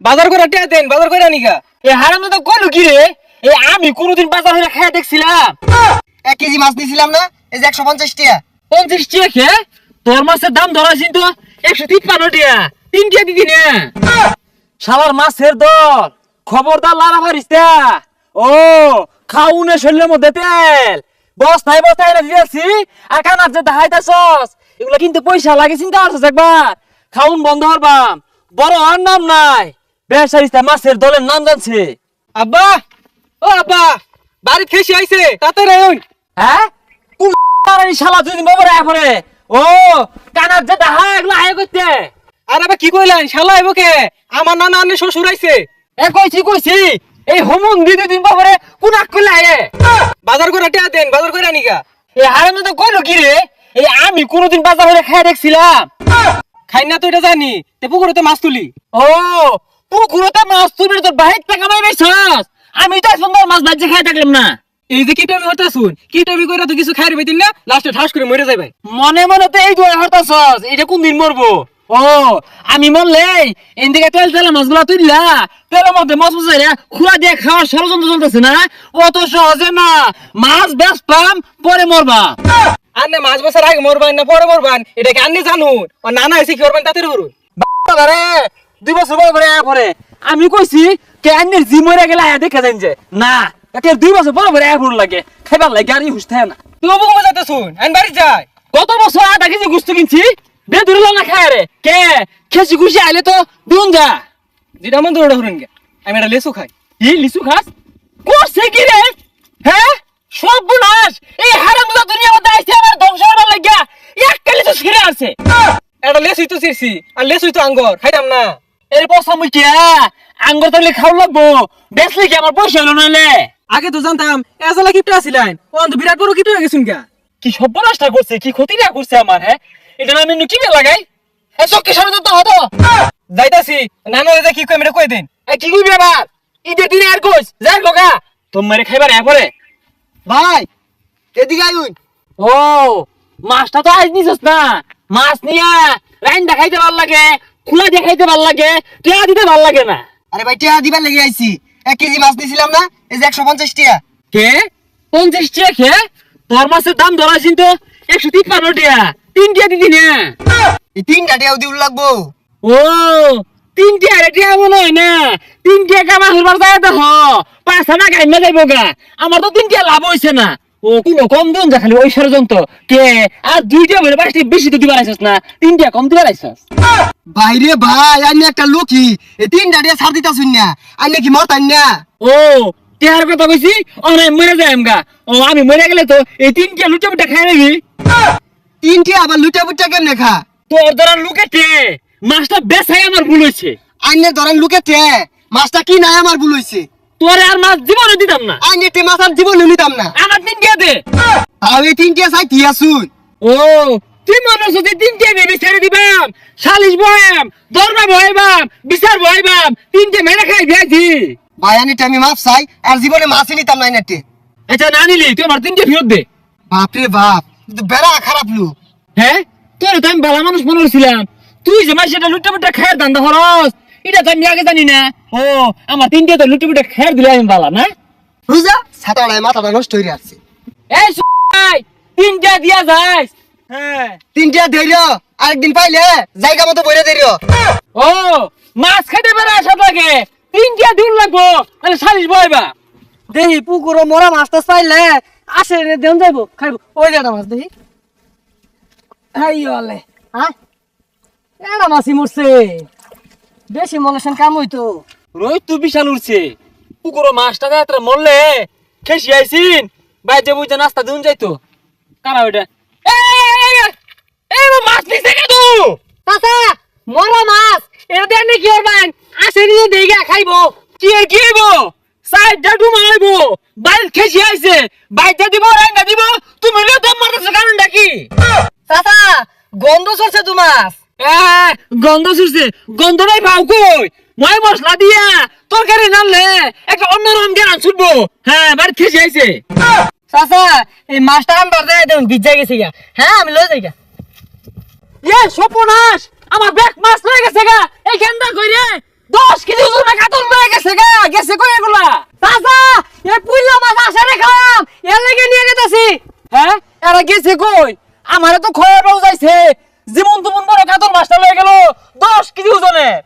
বাজার করে টিয়া দেন বাজার করে আনিকা এ হারাম তো কইলো কি রে? এ আমি কোনোদিন বাজার হয়ে খাইয়া দেখছিলাম। এক কেজি মাছ নিয়েছিলাম না এই যে একশো পঞ্চাশ টিয়া। পঞ্চাশ টিয়া খে? তোর মাছের দাম ধরা কিন্তু একশো তিপ্পান্ন টিয়া। তিন টিয়া দিদি না। শালার মাছের দর। খবরদার লারা পারিস তা। ও খাউনে শরীরের মধ্যে তেল। বস্তায় বস্তায় এনে দিয়েছি আর কানার যে দেখাইতেছস এগুলো কিন্তু পয়সা লাগে চিন্তা করছিস একবার। খাউন বন্ধ হরবাম বড় আর নাম নাই। বেসারিস্তা মাছের দলের নাম জানছে। আব্বা ও আব্বা বাড়ি খেসে আইছে তাতে রায়ন হ্যাঁ? কোন এই শালা বাবার পরে ও কানার যে এগুলো আয় করতে আর আবার কি কইলেন শালা আইব কে? আমার নানা আনে শ্বশুর আইছে। এ কইছি কইছি এই হোমন দি দুই দিন বাবারে কোন আকলে আয়ে? বাজার করে টিয়া দেন বাজার করে আনিকা এই হারানো তো কইলো কি রে? এই আমি কোনোদিন বাজার হলে খাই দেখছিলাম। খাই না তো এটা জানি তে পুকুরতে মাছ তুলি। ও মাছ তোর বাহির আমি তো সুন্দর মাছ ভাজি খাই থাকলাম না। এই যে কিটাবি হতে শুন কিটাবি করে তো কিছু খাই পাইতেন না লাস্টে ঠাস করে মরে যাবে মনে মনে তো এই দুই হরতাছস এটা কোন দিন মরবো? ও আমি মরলে এদিকে তেল তেল মাছগুলা তুইলা তেলের মধ্যে মাছ খুলা দিয়ে খাওয়ার ষড়যন্ত্র চলতেছে না? অত সহজে না মাছ বেশ পাম পরে মরবা। আনে মাছ বছর আগে মরবান না পরে মরবান এটা কি আন্নি জানুন? ও নানা এসে কি করবেন তাতে হরুন দুই বছর পরে পরে আয়া পরে আমি কইছি কে আন্নের জি মরে গেলে আয়া দেখা যাইন যে। না একে দুই বছর পরে পরে আয়া পড়ুন লাগে। খাইবার লাগে আর থাকে না। তুই অবু কমে যাতে শুন আইন বাড়ি যাই। গত বছর আধা কেজি গুস্ত কিনছি বে দূরে না খায় রে। কে? খেসি খুশি আইলে তো দিন যা। যেটা মন দৌড়ে হরুন গে। আমি এটা লেসু খাই। ই লিচু খাস? করছে কি রে? হ্যাঁ সব বুনাস এই হারাম দা দুনিয়া মধ্যে আইছে আমার ধ্বংস লাগিয়া। এক কালি তো ছিঁড়ে আছে এটা লেসুই তো চিরছি আর লেসুই তো আঙ্গর খাইতাম না। এর পয়সা মুই কিয়া আঙ্গুর তাহলে খাও লাগবো। বেসলে কি আমার পয়সা হলো নাহলে আগে তো জানতাম এজালা কিপটা আসিলেন ও বিরাট বড় কিপটা হয়ে গেছুন গা। কি সর্বনাশটা করছে কি ক্ষতিটা করছে আমার হ্যাঁ? এটা আমি কি লাগাই? এই চক্কি সামনে তো হতো। যাইতাছি নানা দাদা কি কই মেরে কই দেন। কি কইবি আবার? ঈদের দিনে আর কইস যাই লগা তোমারে খাইবার হ্যাঁ পরে। ভাই এদিকে আইন। ও মাছটা তো আজ নিছস না। মাছ নিয়া রাইন দেখাইতে ভালো লাগে। খোলা দেখাইতে ভালো লাগে টিয়া দিতে ভালো লাগে না। আরে ভাই টিয়া দিবার লেগে আইছি। এক কেজি মাছ নিয়েছিলাম না এই যে একশো পঞ্চাশ টিয়া। কে? পঞ্চাশ টিয়া খে তোর মাছের দাম ধরা কিন্তু একশো তিপ্পান্ন টিয়া। তিন টিয়া দিদি না? এই তিনটা টিয়াও দিউল লাগবো। ও তিন টিয়া রে টিয়া মনে হয় না। তিন টিয়া কামা হবার যায় তো হ পাঁচ আনা গাইমা যাইব গা। আমার তো তিন টিয়া লাভ হইছে না। ও কম দিন যা খালি ওই ষড়যন্ত্র। কে? আর দুইটা বলে পাঁচটি বেশি তো দিবার আইসস না তিনটা কম দিবার আইসস বাইরে ভাই আইনে একটা লোকি এই তিনটা ছাড় দিতা না ও কথা কইছি মরে যায় আমগা। ও আমি মরে গেলে তো এই তিনটা লুটে বুটে খাই নেবি তিন টিয়া আবার লুটা বুটা কেমনে খা? তোর দ্বারা লুকে টে মাছটা বেসাই আমার ভুল হয়েছে আইনে ধরেন লুকে টে মাছটা কি নাই আমার ভুল হইছে? তোরে আর মাছ জীবনে দিতাম না। আইনে টে মাছ আর জীবন নিতাম না। আমার তিন টিয়া দে। এই তিন টিয়া চাই টিয়া শুন ও তুই মানুষ যদি তিনটে বেবি ছেড়ে দিবাম। সালিশ বয়াম দরবা বয়াইবাম বিচার বয়াইবাম তিনটে মেরে খাই দিয়েছি। ভাই আনি আমি মাছ চাই আর জীবনে মাছই নিতাম না আইনে এটা না নিলি তুই আমার তিনটে ফেরত দে। বাপরে বাপ কিন্তু বেড়া খারাপ লোক। হ্যাঁ? তোর তো আমি ভালো মানুষ মনে করছিলাম। তুই যে মাস সেটা লুটে পুটে খায়ের দান্দা খরচ এটা তো আমি আগে জানি না। ও আমার তিনটে তো লুটে পুটে খায়ের দিলে আমি ভালো না? বুঝা ছাতাড়ায় মাথাটা নষ্ট হয়ে আছে এই সুই তিনটা দিয়া যাস হ্যাঁ। তিন টিয়া ধৈর্য আরেকদিন পাইলে জায়গা মতো বইরে ধৈর্য। ও মাছ খাইতে পারে আসা লাগে তিনটা দিন লাগবো তাহলে সালিশ বয়াইবা দেহি পুকুর মরা মাছ টাছ পাইলে আসে দেন যাইব খাইব। ওই একটা মাছ দেহি। হাই ওলে হ্যাঁ? এটা মাছই মরছে। বেশি মলেশন কাম হইতো। রোহিত তো বিশাল উঠছে পুকুরো মাছটা তোরা মরলে খেসি আইসিন বাইরে বুঝে নাস্তা দিন যাইতো। কারা ওইটা? এই মাছ নিছে কে তু? চাচা মরা মাছ। এটা দেন কি করবেন আসে নিয়ে দেইগা খাইবো। কি কি হইব? সাইডটা ডুমা হইব। বাইরে খেসি আইছে। বাইরে দিব রান্না দিব। তুমি লিও দম মারতেছ কারণটা কি? চাচা গন্ধ সরছে তো মাছ। এ, গন্ধ ছুটছে গন্ধ নাই পাও কই? মই মশলা দিয়া, তরকারি নানলে, একটা অন্যরকম জ্ঞান ছুটবো হ্যাঁ বাড়ি খেয়ে আইছে। চাচা, এই মাছটা আমি একদম গেছে গা। হ্যাঁ আমি লয়ে যাই গা। এ সপনাশ আমার ব্যাগ মাছ লয়ে গেছে গা। এই গেন্দা কইরে দশ কেজি লয়ে গেছে গা। গেছে কই এগুলা? চাচা, এই পুইলা মাছ আসে রে খাম এর নিয়ে গেতাছি হ্যাঁ এরা গেছে কই? আমারে তো খয়ের বাউ যাইছে। জীবন তুমন বড় কাতর মাস্টার হয়ে গেল দশ কেজি ওজনের।